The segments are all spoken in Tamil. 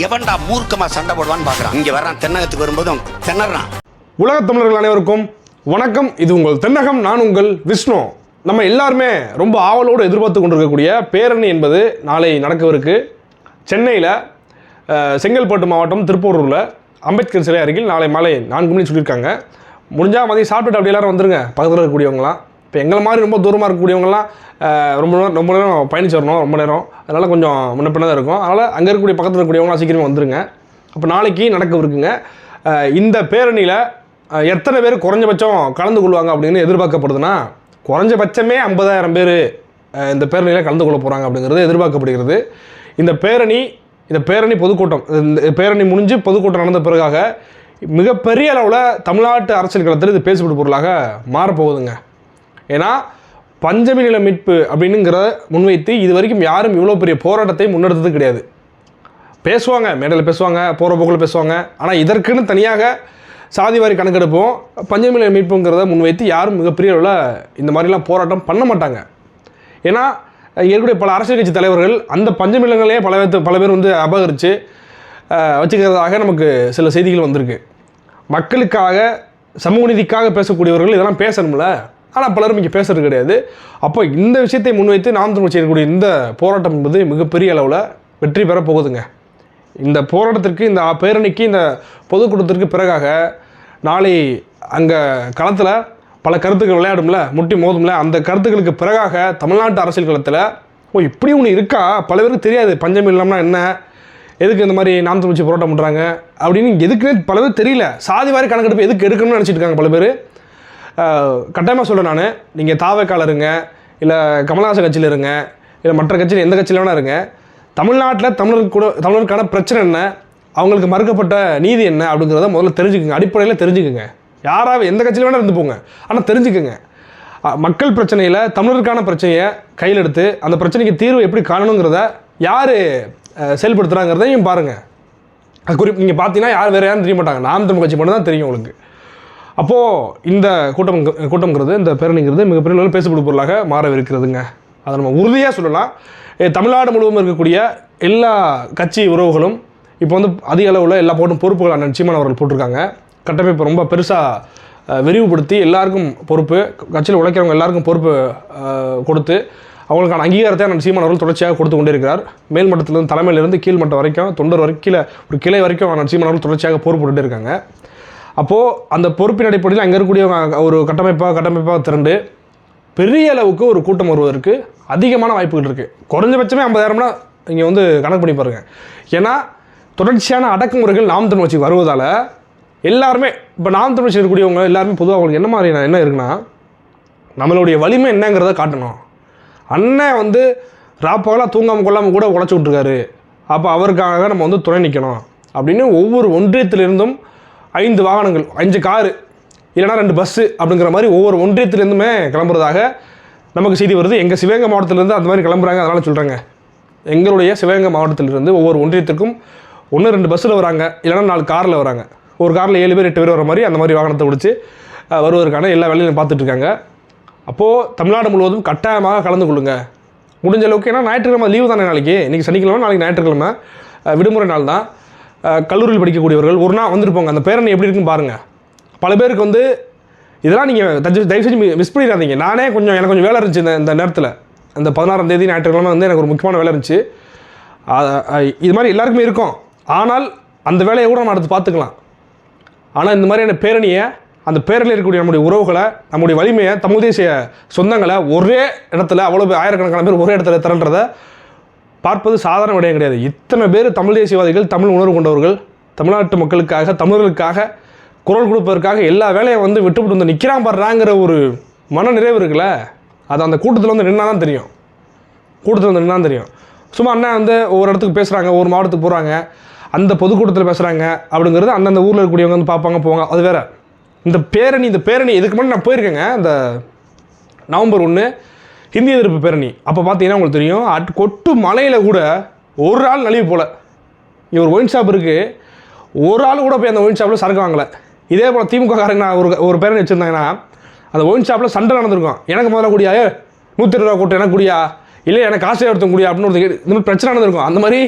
எவன்டா மூர்க்கமா சண்டை போடுவான்னு பாக்குறான். இங்க வர்றான் தென்னகத்துக்கு வரும்போது அவன் திணறான் தமிழர்கள் அனைவருக்கும் வணக்கம். இது உங்கள் தென்னகம் நான் உங்கள் விஷ்ணு. நம்ம எல்லாருமே ரொம்ப ஆவலோடு எதிர்பார்த்து கொண்டிருக்கக்கூடிய பேரணி என்பது நாளை நடக்கவிருக்கு. சென்னையில் செங்கல்பட்டு மாவட்டம் திருப்பூரூரில் அம்பேத்கர் சிலை அருகில் நாளை மாலை நான்கு மணி சொல்லியிருக்காங்க. முடிஞ்சால் மதியம் சாப்பிட்டுட்டு அப்படி எல்லாரும் வந்துருங்க. பக்கத்தில் இருக்கக்கூடியவங்களாம் இப்போ எங்களை மாதிரி ரொம்ப தூரமாக இருக்கக்கூடியவங்களாம் ரொம்ப நேரம் ரொம்ப நேரம் பயணிச்சு வரணும் ரொம்ப நேரம். அதனால் கொஞ்சம் முன்ன பின்ன தான் இருக்கும். அதனால் அங்கே இருக்கக்கூடிய பக்கத்தில் இருக்கக்கூடியவங்களாம் சீக்கிரமாக வந்துருங்க. அப்போ நாளைக்கு நடக்கவிருக்குங்க அஹ், இந்த பேரணியில் எத்தனை பேர் குறைஞ்சபட்சம் கலந்து கொள்வாங்க அப்படின்னு எதிர்பார்க்கப்படுதுன்னா குறைஞ்சபட்சமே ஐம்பதாயிரம் பேர் இந்த பேரணியில் கலந்து கொள்ள போகிறாங்க அப்படிங்கிறது எதிர்பார்க்கப்படுகிறது. இந்த பேரணி இந்த பேரணி பொதுக்கூட்டம் இந்த பேரணி முடிஞ்சு பொதுக்கூட்டம் நடந்த பிறகாக மிகப்பெரிய அளவில் தமிழ்நாட்டு அரசியல் களத்தில் இது பேசப்படும் பொருளாக மாறப்போகுதுங்க. ஏன்னா பஞ்சமி நில மீட்பு அப்படின்னுங்கிற முன்வைத்து இது வரைக்கும் யாரும் இவ்வளோ பெரிய போராட்டத்தை முன்னெடுத்தது கிடையாது. பேசுவாங்க மேடையில் பேசுவாங்க போகிற போக்கில் பேசுவாங்க. ஆனால் இதற்குன்னு தனியாக சாதிவாரி கணக்கெடுப்போம் பஞ்சமில மீட்புங்கிறத முன்வைத்து யாரும் மிகப்பெரிய அளவில் இந்த மாதிரிலாம் போராட்டம் பண்ண மாட்டாங்க. ஏன்னா ஏற்கனவே பல அரசியல் கட்சி தலைவர்கள் அந்த பஞ்சமிலங்களே பல பேர் பல பேர் வந்து அபகரித்து வச்சுக்கிறதாக நமக்கு சில செய்திகள் வந்திருக்கு. மக்களுக்காக சமூக நீதிக்காக பேசக்கூடியவர்கள் இதெல்லாம் பேசணும்ல? ஆனால் பலரும் இங்கே பேசுறது கிடையாது. அப்போ இந்த விஷயத்தை முன்வைத்து நாம் தமிழ் செய்யக்கூடிய இந்த போராட்டம் என்பது மிகப்பெரிய அளவில் வெற்றி பெற போகுதுங்க. இந்த போராட்டத்திற்கு இந்த பேரணிக்கு இந்த பொதுக்கூட்டத்திற்கு பிறகாக நாளை அங்கே களத்தில் பல கருத்துக்கள் விளையாடும்ல முட்டி மோதும்ல அந்த கருத்துக்களுக்கு பிறகாக தமிழ்நாட்டு அரசியல் களத்தில் ஓ இப்படி ஒன்று இருக்கா? பல பேருக்கு தெரியாது. பஞ்சம் இல்லாமல்னா என்ன? எதுக்கு இந்த மாதிரி நாம் தமிழ்ச்சி போராட்டம் பண்ணுறாங்க அப்படின்னு எதுக்குன்னே பல பேர் தெரியல. சாதி வாரி கணக்கெடுப்பு எதுக்கு எடுக்கணும்னு நினச்சிட்டு இருக்காங்க பல பேர். கட்டாயமாக சொல்கிறேன் நான். நீங்கள் தாவக்கால இருங்க இல்லை கமல்ஹாசன் கட்சியில் இருங்க இல்லை மற்ற கட்சியில் எந்த கட்சியில் வேணால் இருங்க. தமிழ்நாட்டில் தமிழர் கூட தமிழருக்கான பிரச்சனை என்ன? அவங்களுக்கு மறுக்கப்பட்ட நீதி என்ன அப்படிங்கிறத முதல்ல தெரிஞ்சுக்குங்க. அடிப்படையில் தெரிஞ்சுக்குங்க. யாராவது எந்த கட்சியில் வேணால் இருந்து போங்க. ஆனால் தெரிஞ்சுக்குங்க. மக்கள் பிரச்சனையில் தமிழருக்கான பிரச்சனையை கையில் எடுத்து அந்த பிரச்சனைக்கு தீர்வு எப்படி காணணுங்கிறத யார் செயல்படுத்துகிறாங்கிறதையும் பாருங்கள் அது குறிப்பு நீங்கள் பார்த்தீங்கன்னா யார் வேறு யாரும் தெரிய மாட்டாங்க. நாம் தமிழ் கட்சி மட்டும் தான் தெரியும் உங்களுக்கு. அப்போது இந்த கூட்டம் கூட்டம்ங்கிறது இந்த பேரணிங்கிறது மிகப்பெரிய அளவில் பேசப்படும் பொருளாக மாறவிருக்கிறதுங்க. அதை நம்ம உறுதியாக சொல்லலாம். தமிழ்நாடு முழுவதும் இருக்கக்கூடிய எல்லா கட்சி உறவுகளும் இப்போ வந்து அதிக அளவில் எல்லா போட்டும் பொறுப்புகள் அண்ணன் சீமான் அவர்கள் போட்டிருக்காங்க. கட்டமைப்பு ரொம்ப பெருசாக விரிவுபடுத்தி எல்லாருக்கும் பொறுப்பு கட்சியில் உழைக்கிறவங்க எல்லாருக்கும் பொறுப்பு கொடுத்து அவங்களுக்கான அங்கீகாரத்தை அண்ணன் சீமான் அவர்கள் தொடர்ச்சியாக கொடுத்து கொண்டே இருக்கிறார் மேல்மட்டத்திலிருந்து தலைமையிலிருந்து கீழ்மட்டம் வரைக்கும் தொண்டர் வரைக்கும் கீழே ஒரு கிளை வரைக்கும் அண்ணன் சீமான் அவர்கள் தொடர்ச்சியாக பொறுப்பு போட்டுட்டே இருக்காங்க. அப்போது அந்த பொறுப்பின் அடிப்படையில் அங்கே இருக்கக்கூடியவங்க ஒரு கட்டமைப்பாக கட்டமைப்பாக திரண்டு பெரிய அளவுக்கு ஒரு கூட்டம் வருவதற்கு அதிகமான வாய்ப்புகள் இருக்குது குறைஞ்சபட்சமே ஐம்பதாயிரம்னா இங்கே வந்து கணக்கு பண்ணி பாருங்க. ஏன்னா தொடர்ச்சியான அடக்குமுறைகள் நாம் தமிழ் வச்சு வருவதால் எல்லாருமே இப்போ நாம் தமிழ் இருக்கக்கூடியவங்க எல்லாருமே பொதுவாக அவங்களுக்கு என்ன மாதிரி என்ன இருக்குன்னா நம்மளுடைய வலிமை என்னங்கிறத காட்டணும். அண்ணன் வந்து ராப்பகலாக தூங்காமல் கொள்ளாமல் கூட உழைச்சி விட்ருக்காரு அப்போ அவருக்காக நம்ம வந்து துணை நிற்கணும் அப்படின்னு ஒவ்வொரு ஒன்றியத்திலிருந்தும் ஐந்து வாகனங்கள் அஞ்சு காரு இல்லைனா ரெண்டு பஸ்ஸு அப்படிங்கிற மாதிரி ஒவ்வொரு ஒன்றியத்துலேருந்துமே கிளம்புறதாக நமக்கு செய்தி வருது. எங்கள் சிவகங்கை மாவட்டத்திலேருந்து அந்த மாதிரி கிளம்புறாங்க அதனால் சொல்கிறாங்க எங்களுடைய சிவகங்கை மாவட்டத்திலிருந்து ஒவ்வொரு ஒன்றியத்திற்கும் ஒன்று ரெண்டு பஸ்ஸில் வராங்க இல்லைனா நாலு காரில் வராங்க. ஒரு காரில் ஏழு பேர் எட்டு பேர் வர மாதிரி அந்த மாதிரி வாகனத்தை பிடிச்சி வருவதற்கான எல்லா வேலையும் பார்த்துட்ருக்காங்க அப்போது தமிழ்நாடு முழுவதும் கட்டாயமாக கலந்து கொள்ளுங்க. முடிஞ்ச அளவுக்கு ஏன்னா ஞாயிற்றுக்கிழமை லீவு தானே நாளைக்கு. இன்றைக்கி சனிக்கிழமை நாளைக்கு ஞாயிற்றுக்கிழமை. விடுமுறை நாள் தான் கல்லூரியில் படிக்கக்கூடியவர்கள் ஒரு நாள் வந்துட்டு போங்க அந்த பேரணி எப்படி இருக்குன்னு பாருங்கள் பல பேருக்கு வந்து இதெல்லாம் நீங்கள் தயவு தயவு செஞ்சு மிஸ் பண்ணிடாதீங்க. நானே கொஞ்சம் எனக்கு கொஞ்சம் வேலை இருந்துச்சு இந்த இந்த நேரத்தில். அந்த பதினாறாம் தேதி ஞாயிற்றுக்கிழமை வந்து எனக்கு ஒரு முக்கியமான வேலை இருந்துச்சு. இது மாதிரி எல்லாருக்குமே இருக்கும். ஆனால் அந்த வேலையை கூட நம்ம அடுத்து பார்த்துக்கலாம். ஆனால் இந்த மாதிரியான பேரணியை அந்த பேரணியில் இருக்கக்கூடிய நம்முடைய உறவுகளை நம்முடைய வலிமையை தமிழ் தேசிய சொந்தங்களை ஒரே இடத்துல அவ்வளோ ஆயிரக்கணக்கான பேர் ஒரே இடத்துல திரள்றத பார்ப்பது சாதாரண விடயம் கிடையாது. இத்தனை பேர் தமிழ் தேசியவாதிகள் தமிழ் உணர்வு கொண்டவர்கள் தமிழ்நாட்டு மக்களுக்காக தமிழர்களுக்காக குரல் கொடுப்பதற்காக எல்லா வேலையும் வந்து விட்டுவிட்டு வந்து நிற்கிறான் பாடுறாங்கிற ஒரு மன நிறைவு இருக்குல்ல? அது அந்த கூட்டத்தில் வந்து நின்னா தான் தெரியும். கூட்டத்தில் வந்து நின்னா தெரியும். சும்மா அண்ணா வந்து ஒவ்வொரு இடத்துக்கு பேசுகிறாங்க ஒவ்வொரு மாவட்டத்துக்கு போகிறாங்க அந்த பொதுக்கூட்டத்தில் பேசுகிறாங்க அப்படிங்கிறது அந்தந்த ஊரில் இருக்கக்கூடியவங்க வந்து பார்ப்பாங்க போவாங்க. அது வேறு. இந்த பேரணி இந்த பேரணி இதுக்கு முன்னாடி நான் போயிருக்கேங்க. இந்த நவம்பர் ஒன்று ஹிந்தி எதிர்ப்பு பேரணி. அப்போ பார்த்தீங்கன்னா உங்களுக்கு தெரியும் அட் கொட்டு மலையில் கூட ஒரு ஆள் நலிவு இங்கே இவர் ஒயின் ஷாப் இருக்குது ஒரு ஆள் கூட போய் அந்த ஒயின் ஷாப்பில் சரக்கு வாங்கலை. இதே போல் திமுக காரங்க ஒரு ஒரு பேரணி வச்சுருந்தாங்கன்னா அந்த ஒயின் ஷாப்பில் சண்டை நடந்திருக்கும். எனக்கு முதல்ல கூடியா? ஏ நூற்றி இருபது ரூபா கூட்டம் எனக்கு கூடியா? இல்லை எனக்கு காசு எடுத்த கூடியா? அப்படின்னு ஒரு இந்த மாதிரி பிரச்சனை நடந்திருக்கும். அந்த மாதிரி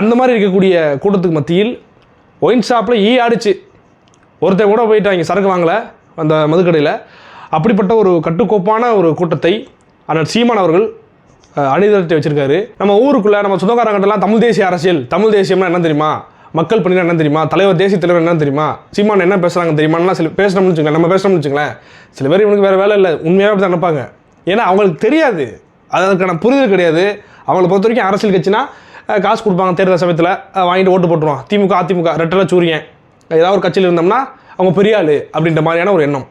அந்த மாதிரி இருக்கக்கூடிய கூட்டத்துக்கு மத்தியில் ஒயின் ஷாப்பில் ஈ ஆடிச்சு. ஒருத்தன் கூட போயிட்டாங்க சரக்கு வாங்கலை அந்த மதுக்கடையில். அப்படிப்பட்ட ஒரு கட்டுக்கோப்பான ஒரு கூட்டத்தை அண்ணன் சீமான் அவர்கள் அஹ், அணிதிரட்டி வச்சிருக்காரு. நம்ம ஊருக்குள்ளே நம்ம சொந்தக்காரங்கிட்டலாம் தமிழ் தேசிய அரசியல் தமிழ் தேசியம்னா என்ன தெரியுமா? மக்கள் பணினா என்ன தெரியுமா? தலைவர் தேசிய தலைவர் என்ன தெரியுமா? சீமான் என்ன பேசுகிறாங்க தெரியுமாலாம் சில பேசணும்னு வச்சுக்கலாம் நம்ம பேசணும்னு வச்சுங்களேன் சில பேர் இவனுக்கு வேறு வேலை இல்லை. உண்மையாகவே அப்படி தான் நினைப்பாங்க. ஏன்னா அவங்களுக்கு தெரியாது. அதற்கான புரிதல் கிடையாது. அவங்களை பொறுத்த வரைக்கும் அரசியல் கட்சினா காசு கொடுப்பாங்க தேர்தல் சமயத்தில். வாங்கிட்டு ஓட்டு போட்டுருவோம் திமுக அதிமுக ரெட்டலை சூரியன். ஏதாவது ஒரு கட்சியில் இருந்தோம்னா அவங்க பெரிய அப்படின்ற மாதிரியான ஒரு எண்ணம்.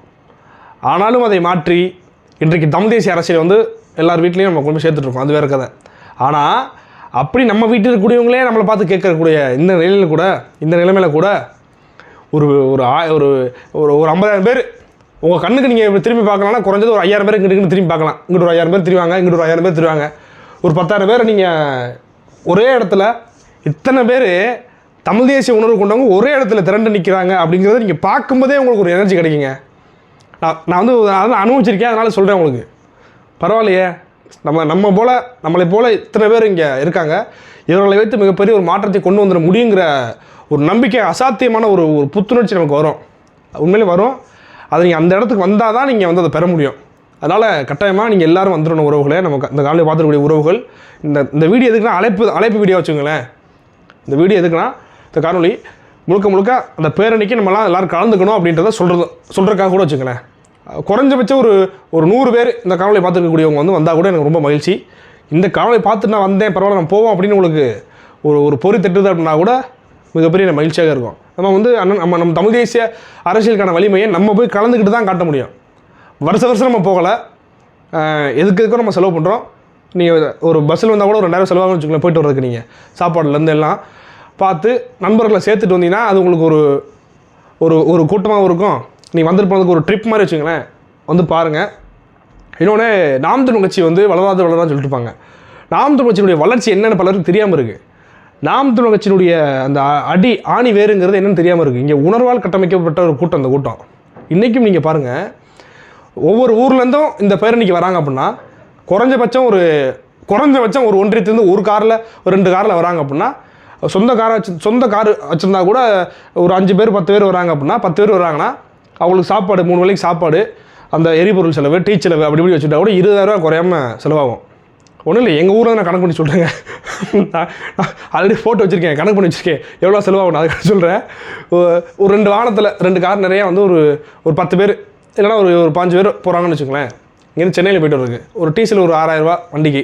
ஆனாலும் அதை மாற்றி இன்றைக்கு தமிழ் தேசிய அரசியல் வந்து எல்லார் வீட்லேயும் நம்ம கொண்டு போய் அது வேறு கதை. ஆனால் அப்படி நம்ம வீட்டில் இருக்கக்கூடியவங்களே நம்மளை பார்த்து கேட்கக்கூடிய இந்த நிலையில் கூட இந்த நிலைமையில் கூட ஒரு ஒரு ஆ- ஒரு ஒரு ஒரு ஐம்பதாயிரம் பேர் உங்கள் கண்ணுக்கு நீங்கள் திரும்பி பார்க்கலாம்னா குறைஞ்சது ஒரு ஐயாயிரம் பேர் இங்கிட்டு திரும்பி பார்க்கலாம். இங்கிட்டு ஒரு ஐயாயிரம் பேர் திருவாங்க இங்கிட்டு ஒரு ஐயாயிரம் பேர் திருவாங்க. ஒரு பத்தாயிரம் பேர் நீங்கள் ஒரே இடத்துல இத்தனை பேர் தமிழ் தேசிய உணர்வு கொண்டவங்க ஒரே இடத்துல திரண்டு நிற்கிறாங்க அப்படிங்கிறத நீங்கள் பார்க்கும்போதே உங்களுக்கு ஒரு எனர்ஜி கிடைக்குங்க. நான் நான் வந்து அதெல்லாம் அனுபவிச்சிருக்கேன் அதனால் சொல்கிறேன் உங்களுக்கு. பரவாயில்லையே. நம்ம நம்ம போல் நம்மளை போல் இத்தனை பேர் இங்கே இருக்காங்க. இவர்களை வைத்து மிகப்பெரிய ஒரு மாற்றத்தை கொண்டு வந்துட முடியுங்கிற ஒரு நம்பிக்கை அசாத்தியமான ஒரு ஒரு புத்துணர்ச்சி நமக்கு வரும். உண்மையிலே வரும். அது நீங்கள் அந்த இடத்துக்கு வந்தால் தான் நீங்கள் வந்து அதை பெற முடியும். அதனால் கட்டாயமாக நீங்கள் எல்லாரும் வந்துடணும் உறவுகளே. நமக்கு இந்த காலையில் பார்த்துக்கூடிய உறவுகள். இந்த இந்த வீடியோ எதுக்குன்னா அழைப்பு அழைப்பு வீடியோ வச்சுங்களேன் இந்த வீடியோ எதுக்குன்னா இந்த காணொலி முழுக்க முழுக்க அந்த பேரணிக்கு நம்மலாம் எல்லோரும் கலந்துக்கணும் அப்படின்றத சொல்கிறது சொல்கிறதுக்காக கூட வச்சுங்களேன் குறைஞ்சபட்சம் ஒரு ஒரு நூறு பேர் இந்த காவலை பார்த்துருக்கக்கூடியவங்க வந்து வந்தால் கூட எனக்கு ரொம்ப மகிழ்ச்சி. இந்த காவலை பார்த்துட்டு நான் வந்தேன் பரவாயில்ல நான் போவோம் அப்படின்னு உங்களுக்கு ஒரு ஒரு பொறி தட்டுது அப்படின்னா கூட மிகப்பெரிய மகிழ்ச்சியாக இருக்கும். நம்ம வந்து அண்ணன் நம்ம நம்ம தமிழ் தேசிய அரசியலுக்கான வலிமையை நம்ம போய் கலந்துக்கிட்டு தான் காட்ட முடியும். வருஷ வருஷம் நம்ம போகலை. எதுக்கு எதுக்கும் நம்ம செலவு பண்ணுறோம் நீங்கள் ஒரு பஸ்ஸில் வந்தால் கூட ஒரு ரெண்டாயிரம் செலவாகணும்னு வச்சுக்கோங்களேன் போயிட்டு வர்றதுக்கு நீங்கள் சாப்பாடுலேருந்து எல்லாம் பார்த்து நண்பர்களை சேர்த்துட்டு வந்தீங்கன்னா அது உங்களுக்கு ஒரு ஒரு ஒரு கூட்டமாகவும் இருக்கும். நீங்கள் வந்துட்டு போனதுக்கு ஒரு ட்ரிப் மாதிரி வச்சுங்களேன் வந்து பாருங்கள் இன்னொன்று நாம் தமிழ் கட்சி வந்து வளராது வளரான்னு சொல்லிட்டு இருப்பாங்க. நாம் தமிழ் கட்சியினுடைய வளர்ச்சி என்னென்னு பலருக்கு தெரியாமல் இருக்குது நாம் தமிழ் கட்சியினுடைய அந்த அடி ஆணி வேறுங்கிறது என்னென்னு தெரியாமல் இருக்குது இங்கே உணர்வால் கட்டமைக்கப்பட்ட ஒரு கூட்டம் அந்த கூட்டம். இன்றைக்கும் நீங்கள் பாருங்கள் ஒவ்வொரு ஊர்லேருந்தும் இந்த பேரணிக்கு வராங்க அப்படின்னா குறைஞ்சபட்சம் ஒரு குறைஞ்சபட்சம் ஒரு ஒன்றியத்துலேருந்து ஒரு காரில் ஒரு ரெண்டு காரில் வராங்க அப்படின்னா சொந்த காரை வச்சு சொந்த கார் வச்சுருந்தா கூட ஒரு அஞ்சு பேர் பத்து பேர் வராங்க அப்படின்னா பத்து பேர் வராங்கன்னா அவங்களுக்கு சாப்பாடு மூணு வேலைக்கு சாப்பாடு அந்த எரிபொருள் செலவு டீ செலவு அப்படி இப்படி வச்சுட்டா கூட இருபதாயிரரூவா குறையாம செலவாகும். ஒன்றும் இல்லை எங்கள் ஊரில் நான் கணக்கு பண்ணி சொல்கிறேங்க ஆல்ரெடி ஃபோட்டோ வச்சுருக்கேன் கணக்கு பண்ணி வச்சுருக்கேன். எவ்வளோ செலவாகும் அதுக்கு சொல்கிறேன் ஒரு ரெண்டு வாகனத்தில் ரெண்டு கார் நிறையா வந்து ஒரு ஒரு பத்து பேர் இல்லைன்னா ஒரு ஒரு பாஞ்சு பேர் போகிறாங்கன்னு வச்சுக்கோங்களேன். இங்கேருந்து சென்னையில் போய்ட்டு வருது ஒரு டீசல் ஒரு ஆறாயிரரூவா வண்டிக்கு.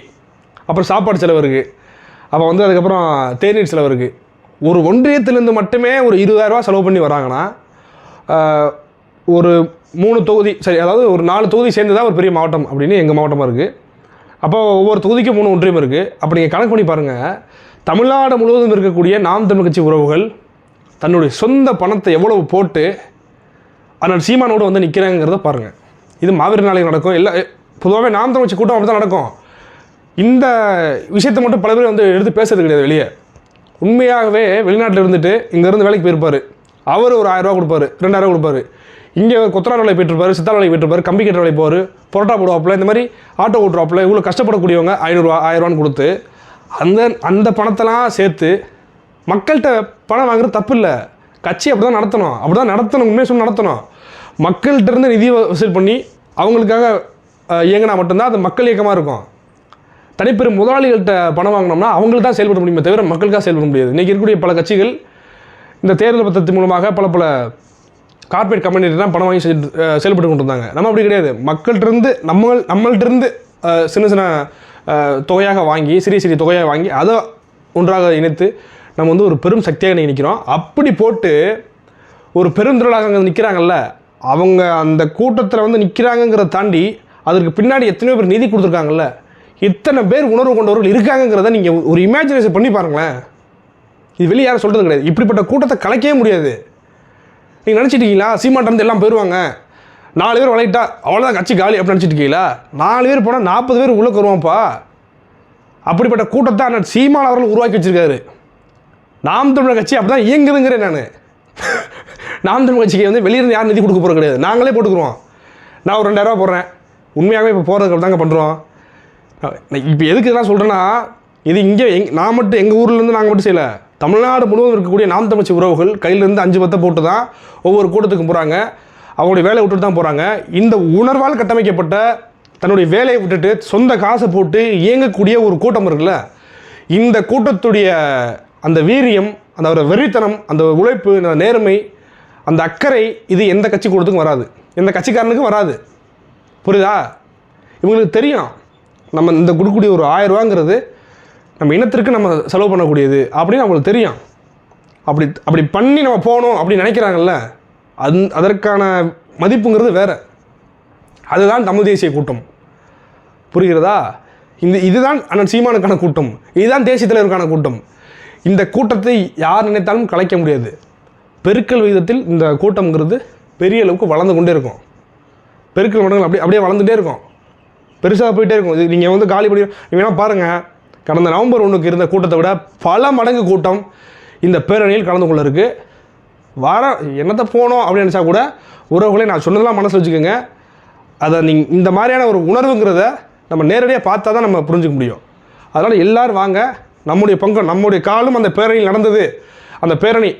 அப்புறம் சாப்பாடு செலவு இருக்குது அப்போ வந்து அதுக்கப்புறம் தேநீர் செலவு இருக்குது ஒரு ஒன்றியத்திலேருந்து மட்டுமே ஒரு இருபதாயிரரூவா செலவு பண்ணி வராங்கன்னா ஒரு மூணு தொகுதி சரி அதாவது ஒரு நாலு தொகுதி சேர்ந்து தான் ஒரு பெரிய மாவட்டம் அப்படின்னு எங்கள் மாவட்டமாக இருக்குது அப்போ ஒவ்வொரு தொகுதிக்கும் மூணு ஒன்றியம் இருக்குது அப்போ நீங்கள் கணக்கு பண்ணி பாருங்கள் தமிழ்நாடு முழுவதும் இருக்கக்கூடிய நாம் தமிழ் கட்சி உறவுகள் தன்னுடைய சொந்த பணத்தை எவ்வளவு போட்டு அதனால் சீமானோடு வந்து நிற்கிறாங்கிறத பாருங்கள் இது மாவீர நாளைக்கு நடக்கும். எல்லா பொதுவாகவே நாம் தமிழ்ச்சி கூட்டம் அப்படி தான் நடக்கும். இந்த விஷயத்தை மட்டும் பல பேர் வந்து எடுத்து பேசுறது கிடையாது வெளியே. உண்மையாகவே வெளிநாட்டில் இருந்துட்டு இங்கேருந்து வேலைக்கு போயிருப்பார். அவர் ஒரு ஆயிரரூவா கொடுப்பாரு ரெண்டாயிரம் கொடுப்பாரு. இங்கே கொத்தனார் வேலை போயிட்டுருப்பாரு சித்தார் வேலைக்கு போயிட்டுருப்பாரு கம்பி கட்டுற வேலை போவார் பொரோட்டா போடுவாப்பில் இந்த மாதிரி ஆட்டோ ஓட்டுறாப்பில் இவ்வளோ கஷ்டப்படக்கூடியவங்க ஐநூறுரூவா ஆயிரரூவான்னு கொடுத்து அந்த அந்த பணத்தெல்லாம் சேர்த்து மக்கள்கிட்ட பணம் வாங்குறது தப்பு இல்லை கட்சி அப்படி தான் நடத்தணும். அப்படி தான் நடத்தணும் உண்மையை சொல்லி நடத்தணும். மக்கள்கிட்ட இருந்து நிதி வசூல் பண்ணி அவங்களுக்காக இயங்கினா மட்டும்தான் அது மக்கள் இயக்கமாக இருக்கும். தனிப்பெரும் முதலாளிகள்கிட்ட பணம் வாங்கினோம்னா அவங்களுக்கு தான் செயல்பட முடியுமே தவிர மக்களுக்காக செயல்பட முடியாது. இன்றைக்கி இருக்கக்கூடிய பல கட்சிகள் இந்த தேர்தல் பத்திரத்தின் மூலமாக பல பல கார்ப்பரேட் கம்பெனிகிட்ட தான் பணம் வாங்கி செயல்பட்டு கொண்டு இருந்தாங்க நம்ம அப்படி கிடையாது. மக்கள்கிட்டருந்து நம்ம நம்மள்கிட்டருந்து சின்ன சின்ன தொகையாக வாங்கி சிறிய சிறிய தொகையாக வாங்கி அதை ஒன்றாக இணைத்து நம்ம வந்து ஒரு பெரும் சக்தியாக நினைக்கிறோம் அப்படி போட்டு ஒரு பெருந்திரளாக அங்கே நிற்கிறாங்கல்ல அவங்க அந்த கூட்டத்தில் வந்து நிற்கிறாங்கங்கிறத தாண்டி அதற்கு பின்னாடி எத்தனையோ பேர் நிதி கொடுத்துருக்காங்கல்ல இத்தனை பேர் உணர்வு கொண்டவர்கள் இருக்காங்கிறத நீங்கள் ஒரு இமேஜினேஷன் பண்ணி பாருங்களேன். இது வெளியே யாரும் சொல்கிறது கிடையாது. இப்படிப்பட்ட கூட்டத்தை கலைக்கவே முடியாது. நீங்கள் நினச்சிட்டீங்களா இருக்கீங்களா? எல்லாம் போயிடுவாங்க நாலு பேர் விளையிட்டா அவ்வளோதான் கட்சி காலி அப்படின்னு நினச்சிட்டு இருக்கீங்களா? நாலு பேர் போனால் நாற்பது பேர் உள்ளே வருவான்ப்பா அப்படிப்பட்ட கூட்டத்தை அண்ணன் சீமான் அவர்கள் உருவாக்கி வச்சுருக்காரு. நாம் தமிழர் கட்சி அப்படி தான் இயங்குதுங்கிறேன் நான். நாம் தமிழ் கட்சிக்கு வந்து வெளியிருந்து யாரும் நிதி கொடுக்க போகிறது கிடையாது. நாங்களே போட்டுக்குருவோம். நான் ஒரு ரெண்டாயிரரூவா போடுறேன். உண்மையாகவே இப்போ போகிறதுக்கு தாங்க பண்ணுறோம் இப்போ எதுக்கு இதெல்லாம் சொல்கிறேன்னா இது இங்கே எங் நான் மட்டும் எங்கள் ஊர்லேருந்து நாங்கள் மட்டும் செய்யலை. தமிழ்நாடு முழுவதும் இருக்கக்கூடிய நாம் தமிழ்ச்சி உறவுகள் கையிலேருந்து அஞ்சு பத்தை போட்டு தான் ஒவ்வொரு கூட்டத்துக்கு போகிறாங்க அவங்களுடைய வேலையை விட்டுட்டு தான் போகிறாங்க இந்த உணர்வால் கட்டமைக்கப்பட்ட தன்னுடைய வேலையை விட்டுட்டு சொந்த காசை போட்டு இயங்கக்கூடிய ஒரு கூட்டம் இருக்குல்ல. இந்த கூட்டத்துடைய அந்த வீரியம் அந்த ஒரு வெறித்தனம் அந்த உழைப்பு அந்த நேர்மை அந்த அக்கறை இது எந்த கட்சி கூட்டத்துக்கும் வராது. எந்த கட்சிக்காரனுக்கும் வராது. புரியுதா? இவங்களுக்கு தெரியும். நம்ம இந்த கொடுக்கக்கூடிய ஒரு ஆயிரம் ரூபாங்கிறது நம்ம இனத்திற்கு நம்ம செலவு பண்ணக்கூடியது அப்படின்னு அவங்களுக்கு தெரியும். அப்படி அப்படி பண்ணி நம்ம போகணும் அப்படின்னு நினைக்கிறாங்கல்ல அந் அதற்கான மதிப்புங்கிறது வேறு. அதுதான் தமிழ் தேசிய கூட்டம். புரிகிறதா? இந்த இதுதான் அண்ணன் சீமானுக்கான கூட்டம். இதுதான் தேசிய தலைவருக்கான கூட்டம். இந்த கூட்டத்தை யார் நினைத்தாலும் கலைக்க முடியாது. பெருக்கல் விகிதத்தில் இந்த கூட்டம்ங்கிறது பெரிய அளவுக்கு வளர்ந்து கொண்டே இருக்கும். பெருக்கல் மடங்கள் அப்படியே அப்படியே வளர்ந்துகிட்டே இருக்கும். பெருசாக போயிட்டே இருக்கும். இது நீங்கள் வந்து காலி பண்ணி நீங்கள் வேணால் பாருங்கள் கடந்த நவம்பர் ஒன்றுக்கு இருந்த கூட்டத்தை விட பல மடங்கு கூட்டம் இந்த பேரணியில் கலந்து கொள்ள இருக்குது வர என்னத்தை போனோம் அப்படின்னு நினச்சா கூட உறவுகளை நான் சொன்னதெல்லாம் மனசில் வச்சுக்கோங்க. அதை நீங் இந்த மாதிரியான ஒரு உணர்வுங்கிறத நம்ம நேரடியாக பார்த்தா தான் நம்ம புரிஞ்சுக்க முடியும். அதனால் எல்லோரும் வாங்க. நம்முடைய பங்கு நம்முடைய காலம் அந்த பேரணியில் நடந்தது. அந்த பேரணி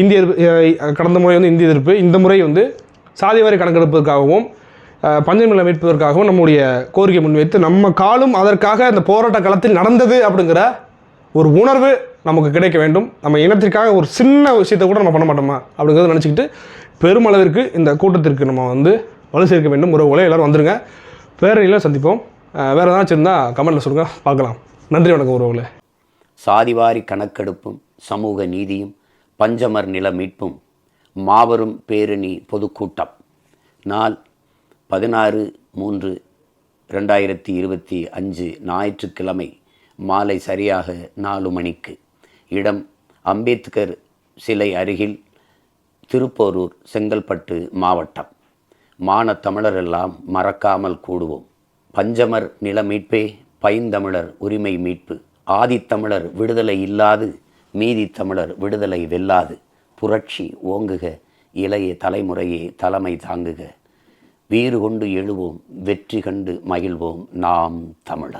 இந்திய கடந்த முறை வந்து இந்திய எதிர்ப்பு இந்த முறை வந்து சாதிவாரி கணக்கெடுப்பதற்காகவும் அஹ் பஞ்சமில்லை மீட்பதற்காகவும் நம்முடைய கோரிக்கை முன்வைத்து நம்ம காலும் அதற்காக அந்த போராட்ட களத்தில் நடந்தது அப்படிங்கிற ஒரு உணர்வு நமக்கு கிடைக்க வேண்டும். நம்ம இனத்திற்காக ஒரு சின்ன விஷயத்தை கூட நம்ம பண்ண மாட்டோமா அப்படிங்கிறத நினச்சிக்கிட்டு பெருமளவிற்கு இந்த கூட்டத்திற்கு நம்ம வந்து வலு சேர்க்க வேண்டும். உறவுகளை எல்லாரும் வந்துருங்க. பேரணியில் சந்திப்போம். வேறு ஏதாச்சும் இருந்தால் கமெண்ட்டில் சொல்லுங்கள் பார்க்கலாம். நன்றி வணக்கம் உறவுகளே. சாதிவாரி கணக்கெடுப்பும் சமூக நீதியும் பஞ்சமர் நில மீட்பும் மாபெரும் பேரணி பொதுக்கூட்டம். நாள் பதினாறு மூன்று ரெண்டாயிரத்தி இருபத்தி அஞ்சு ஞாயிற்றுக்கிழமை மாலை சரியாக நாலு மணிக்கு. இடம் அம்பேத்கர் சிலை அருகில் திருப்போரூர் செங்கல்பட்டு மாவட்டம். மான தமிழரெல்லாம் மறக்காமல் கூடுவோம். பஞ்சமர் நில மீட்பே பைந்தமிழர் உரிமை மீட்பு ஆதித்தமிழர் விடுதலை இல்லாது மீதி தமிழர் விடுதலை வெல்லாது புரட்சி ஓங்குக இளைய தலைமுறையே தலைமை தாங்குக. வீறு கொண்டு எழுவோம் வெற்றி கண்டு மகிழ்வோம் நாம் தமிழர்.